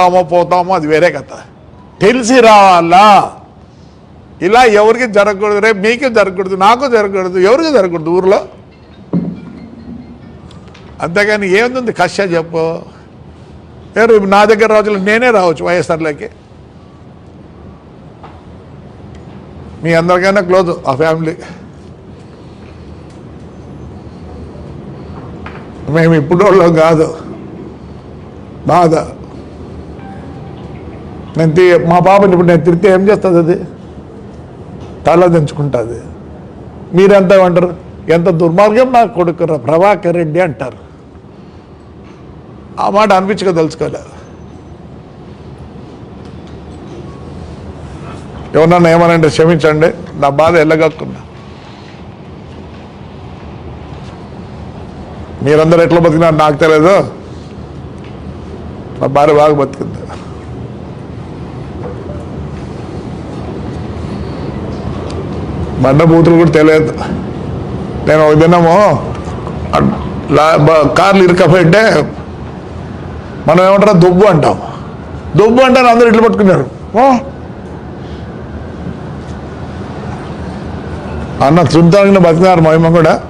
పోతామో పోతామో అది వేరే కథ. తెలిసి రావాలా ఇలా ఎవరికి జరగకూడదు రేపు మీకే జరగకూడదు నాకు జరగకూడదు ఎవరికి జరగకూడదు ఊర్లో? అంతేగాని ఏముంది? కష్ట చెప్పు. రేపు నా దగ్గర రోజులు నేనే రావచ్చు వైఎస్ఆర్లోకి. మీ అందరికైనా క్లోజ్ ఆ ఫ్యామిలీ. మేము ఇప్పుడు వాళ్ళం కాదు. బాధ. నేను మా పాపని ఇప్పుడు నేను తిరిగితే ఏం చేస్తుంది అది? తల దించుకుంటుంది. మీరెంత అంటారు? ఎంత దుర్మార్గం నా కొడుకురా ప్రభాకర్ రెడ్డి అంటారు. ఆ మాట అనిపించక తెలుసుకోలేదు ఎవరన్నా ఏమనంటే క్షమించండి నా బాధ ఎల్లగక్కున్నా మీరందరూ ఎట్లా బతికినారు నాకు తెలియదు నా భార్య బాగా బతికింది. బండ బూతులు కూడా తెలియదు. నేను ఒక దినము కార్లు ఇరకపోయింటే మనం ఏమంటారా? దుబ్బు అంటాం. దుబ్బు అంటే అందరూ ఇట్లు పట్టుకున్నారు. ఓ? అన్న శుద్ధాంగా బతికినారు మహిమ కూడా.